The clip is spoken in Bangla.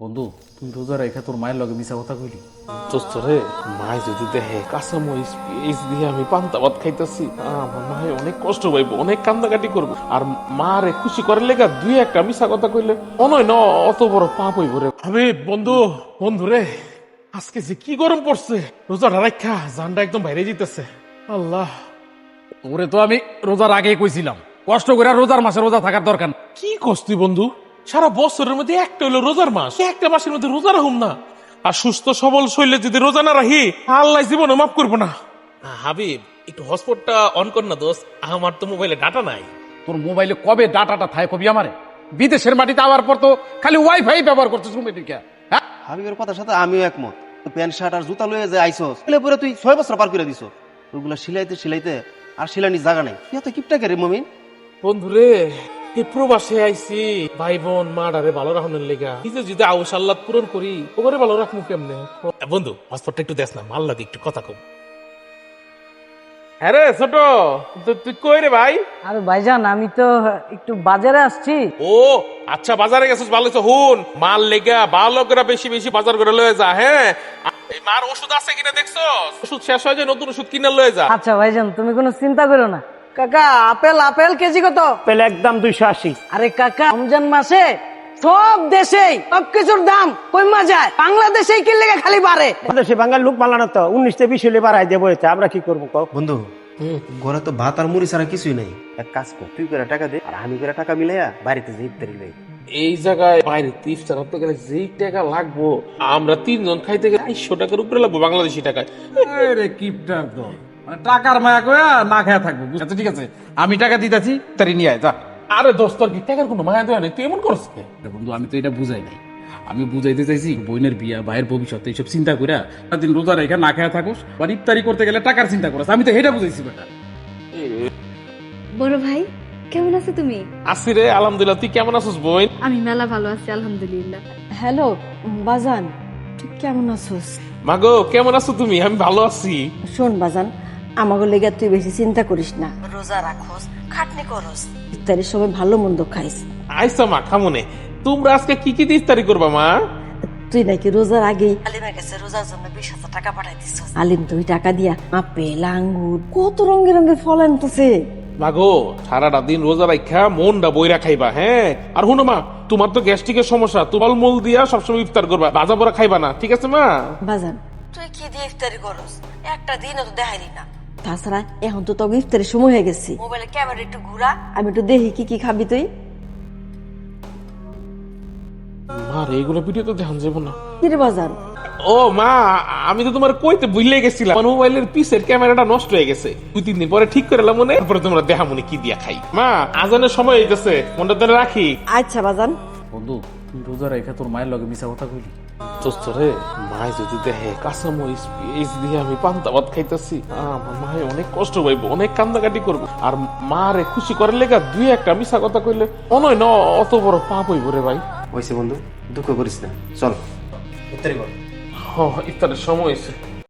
বন্ধু তুই রোজা রেখা তোর মায়ের লগে মিশা কথা কইলি? রে মায় যদি দেখে কাঁচা মরিচ পেঁয়াজ দিয়ে আমি পান্তা ভাত খাইতেছি আমার মায়ে অনেক কষ্ট পাইব অনেক কান্দাকাটি করব। আর মা রে খুশি করে লেগা দুই একটা মিশা কথা কইলে অনয় ন অত বড় পাপ হইব রে। আমি বন্ধু বন্ধু রে আজকে যে কি গরম পড়ছে রোজাটা রাখা জানটা একদম বাইরে যেতেছে আল্লাহ ওরে তো আমি রোজার আগেই কইছিলাম কষ্ট করে আর রোজার মাসে রোজা থাকার দরকার। কি কস্তি বন্ধু? সারা বছরের মধ্যে একটা হইল রোজার মাস। একটা মাসের মধ্যে রোজা রাখুম না। আর সুস্থ সবল শরীরে যদি রোজা না রাখি আল্লাহ জীবনে মাফ করব না। হাবিব একটু হটস্পটটা অন কর না দোস্ত। আমার তো মোবাইলে ডাটা নাই। তোর মোবাইলে কবে ডাটাটা থাকে কবি আমারে? বিদেশের মাটিতে আবার পর তো খালি ওয়াইফাই ব্যবহার করছিস রুমে ঢুকে হ্যাঁ? হাবিবের কথার সাথে আমিও একমত। প্যান্ট শার্ট আর জুতা লয়ে যে আইসস এলে পরে তুই ছয় বছর পার করে দিছ ওগুলা সিলাইতে সিলাইতে আর সিলানি জায়গা নাই। তুই এত কিপটা কে রে মমিন? বন্ধুরে এই প্রবাসে আইছি। ভাই বোন মা ডারে ভালো রাখনের লেগা। নিজে যদি আউস আল্লাহ পূরণ করি ওরে ভালো রাখব কেমনে? বন্ধু হটস্পটটা একটু দেখ না মাল লাগে একটু কথা কম। হ্যাঁ রে ছোট তুই কই রে ভাই? আরে ভাইজান আমি তো একটু বাজারে আসছি। ও আচ্ছা বাজারে গেছিস ভালো হইছে, হুন। মাল লেগা ভালো করে বেশি বেশি বাজার করে লয়ে যা হ্যাঁ। এই মার ওষুধ আছে কিনা দেখছ ওষুধ শেষ হয়ে যায় নতুন ওষুধ কিনে লয়ে যা। আচ্ছা ভাইজান তুমি কোনো চিন্তা করো না। কাকা আপেল আপেল কেজি কত? আপেল একদম দুইশো আশি। আরে কাকা রমজান মাসে সব দেশে সব কিছুর দাম কমা যায়। বাংলাদেশে কি লেগে খালি বাড়ে। বাংলাদেশে বাঙাল লোক মালানো তো উনিশ থেকে বিশ হলে বাড়াই দেবো আমরা কি করব কও? বন্ধু ঘরে তো ভাত আর মুড়ি ছাড়া কিছুই নাই। এক কাজ কর তুই করে টাকা দে আর আমি করে টাকা মিলাইয়া বাড়িতে যে ইফতারি লই এই জায়গায় বাইরে ইফতার হতে গেলে যেই টাকা লাগবো আমরা তিনজন খাইতে গেলে আড়াইশো টাকার উপরে লাগবো বাংলাদেশি টাকায়। আরে কিপটার দল। মানে টাকার মায়া কয়া না খায়া থাকব আচ্ছা ঠিক আছে। আমি টাকা দিতেছি তারি নিয়ে আয় যা। আরে দোস্ত কি টাকার কোনো মায়া দেওয়া নেই? তুই এমন করছ কে? আরে বন্ধু আমি তো এটা বুঝাই নাই। আমি বুঝাইতে চাইছি বোনের বিয়া ভাইয়ের ভবিষ্যৎ এইসব চিন্তা করে দিন রোজা রেখা না খায়া থাকোস আর ইফতারি করতে গেলে টাকার চিন্তা করছ আমি তো এটা বুঝাইছি বেটা। বড় ভাই কেমন আছো তুমি? আসি রে আলহামদুলিল্লাহ। তুই কেমন আছিস বোন? আমি মেলা ভালো আছি আলহামদুলিল্লাহ। হ্যালো বাজান তুই কেমন আছোস? মাগো কেমন আছো তুমি? আমি ভালো আছি। শোন বাজান আমাকে লেগে তুই বেশি চিন্তা করিস না। রোজা রাখোস খাটনি করস। ইফতারির সময় ভালো মন্দ খাইস। আইসা মা খামনে। তোমরা আজকে কি কি ইফতারি করবা মা? তুই নাকি রোজার আগেই আলিমের কাছে রোজার জন্য বিশ হাজার টাকা পাঠাই দিস আলিম তুই টাকা দিয়া আপেল আঙ্গুর কত রঙের রঙের ফল আনতেছে। মাগো সারাটা দিন রোজা রাখা মনটা বইরা খাইবা হ্যাঁ? আর হুনো মা তোমার তো গ্যাস্ট্রিকের সমস্যা তুমি ফলমূল দিয়া সবসময় ইফতার করবা ভাজা পড়া খাইবা না ঠিক আছে মা? বাজান। তুই কি দিয়ে ইফতারি করস? একটা দিনও তো দেখাইলি না। তাছাড়া এখন তো তোকে ইফতারের সময় হয়ে গেছে। মোবাইলে ক্যামেরা একটু ঘুরা। আমি একটু দেখি কি কি খাবি তুই। মা রে এগুলো ভিডিও তো দেখান যাব না। কিরে বাজান? ও মা আমি তো তোমার কইতে ভুলে গেছিলাম। আমার মোবাইলের পিসের ক্যামেরাটা নষ্ট হয়ে গেছে। দুই তিন দিন পরে ঠিক করে এলাম মনে। তারপরে তোমরা দেখা মনে কি দিয়া খাই। মা আজানের সময় হইতেছে। মনটা ধরে রাখি। আচ্ছা বাজান। বন্ধু তুই রোজা রেখে তোর মায়ের লগে মিশা কথা কইলি? দোস্ত রে মায় যদি দেখে কাঁচা মরিচ পেঁয়াজ দিয়ে আমি পান্তা ভাত খাইতেছি আমার মায়ে অনেক কষ্ট পাইব অনেক কান্দাকাটি করব। আর মা রে খুশি করে লেগা দুই একটা মিশা কথা কইলে অনয় ন অত বড় পাপ হইব রে ভাই। হইছে বন্ধু দুঃখ করিস না চল। ইত্যাদি কর হ ইত্যাদি সময় হয়েছে